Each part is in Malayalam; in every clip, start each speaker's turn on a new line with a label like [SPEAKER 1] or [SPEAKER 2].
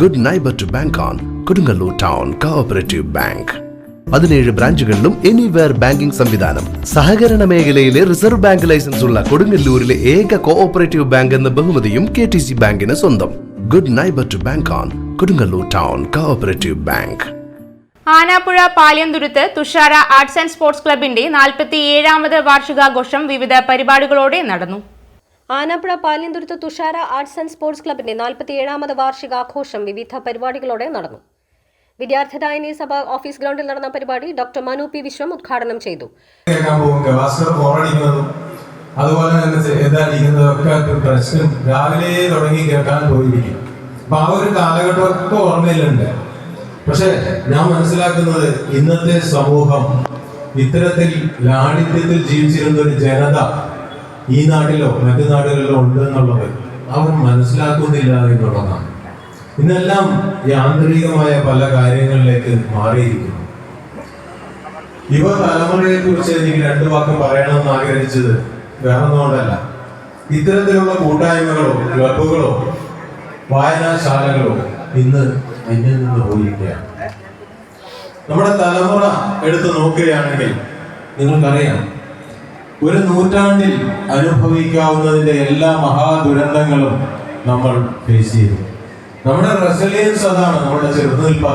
[SPEAKER 1] Good neighbour to bank on Kodungallur town cooperative bank പതിനേഴ് ബ്രാഞ്ചുകളിലും എനിവെയർ ബാങ്കിംഗ് സംവിധാനം. സഹകരണ മേഖലയിലെ റിസർവ് ബാങ്ക് ലൈസൻസ് ഉള്ള കൊടുങ്ങല്ലൂരിലെ ഏക കോഓപ്പറേറ്റീവ് ബാങ്ക് എന്ന ബഹുമതിയും കെ ടി സി ബാങ്കിന് സ്വന്തം. Good neighbour to bank on Kodungallur town cooperative bank
[SPEAKER 2] Anappuzha Paliyanthuruthu Thushara arts and sports ക്ലബിന്റെ നാൽപ്പത്തി ഏഴാമത് വാർഷികാഘോഷം വിവിധ പരിപാടികളോടെ നടന്നു.
[SPEAKER 3] Anappuzha Paliyanthuruthu Thushara arts and sports ക്ലബിന്റെ നാൽപ്പത്തിയേഴാമത് വാർഷികാഘോഷം വിവിധ പരിപാടികളോടെ നടന്നു. വിദ്യാർത്ഥി ദായനി സഭ ഓഫീസ് ഗ്രൗണ്ടിൽ നടന്ന പരിപാടി ഡോക്ടർ മനു പി വിശ്വം ഉദ്ഘാടനം ചെയ്തു.
[SPEAKER 4] അതുപോലെ തന്നെ എഴുതാടിക്കുന്നതും പ്രശ്നം രാവിലെ തുടങ്ങി കേൾക്കാൻ പോയിരിക്കും. അപ്പൊ ആ ഒരു കാലഘട്ടമൊക്കെ ഓർമ്മയിലുണ്ട്. പക്ഷെ ഞാൻ മനസ്സിലാക്കുന്നത് ഇന്നത്തെ സമൂഹം ഇത്തരത്തിൽ ലാളിത്യത്തിൽ ജീവിച്ചിരുന്ന ഒരു ജനത ഈ നാട്ടിലോ മറ്റു നാടുകളിലോ ഉണ്ട് എന്നുള്ളത് അവർ മനസ്സിലാക്കുന്നില്ല എന്നുള്ളതാണ്. ഇന്നെല്ലാം യാന്ത്രികമായ പല കാര്യങ്ങളിലേക്ക് മാറിയിരിക്കുന്നു. യുവ തലമുറയെ കുറിച്ച് എനിക്ക് രണ്ടു വാക്ക് പറയണമെന്ന് ആഗ്രഹിച്ചത് വേറൊന്നുകൊണ്ടല്ല. ഇത്തരത്തിലുള്ള കൂട്ടായ്മകളോ ക്ലബുകളോ വായനാശാലകളോ ഇന്ന് അന്യം നിന്ന് പോയിരിക്കുകയാണ്. നമ്മുടെ തലമുറ എടുത്തു നോക്കുകയാണെങ്കിൽ നിങ്ങൾക്കറിയാം ഒരു നൂറ്റാണ്ടിൽ അനുഭവിക്കാവുന്നതിന്റെ എല്ലാ മഹാദുരന്തങ്ങളും നമ്മൾ ഫേസ് ചെയ്തു. നമ്മുടെ റെസിലിയൻസ് അതാണ് നമ്മുടെ ചെറുത്തുനിൽപ്പ്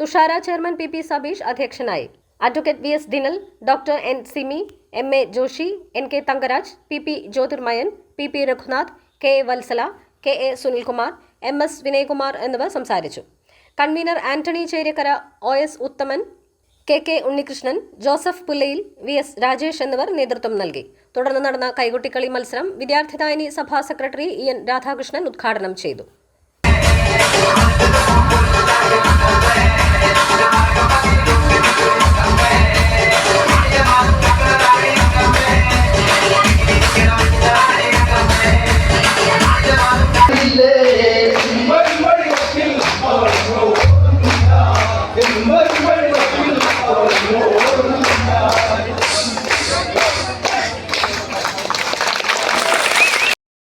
[SPEAKER 3] Thushara chairman P P Sabeesh അധ്യക്ഷനായി. Advocate V S Dinal doctor N Simi M A Joshi N K Thankaraj P P Jyothirmayan P P Raghunath K A Vatsala K A Sunilkumar M S Vinayakumar എന്നിവർ സംസാരിച്ചു. Convenor Antony Cherikkara O S Uthaman K K Unnikrishnan Joseph Pullayil V S Rajesh എന്നിവർ നേതൃത്വം നൽകി. തുടർന്ന് നടന്ന കൈകൊട്ടിക്കളി മത്സരം വിദ്യാർത്ഥിദായനി സഭാ സെക്രട്ടറി ഇ എൻ രാധാകൃഷ്ണൻ ഉദ്ഘാടനം ചെയ്തു.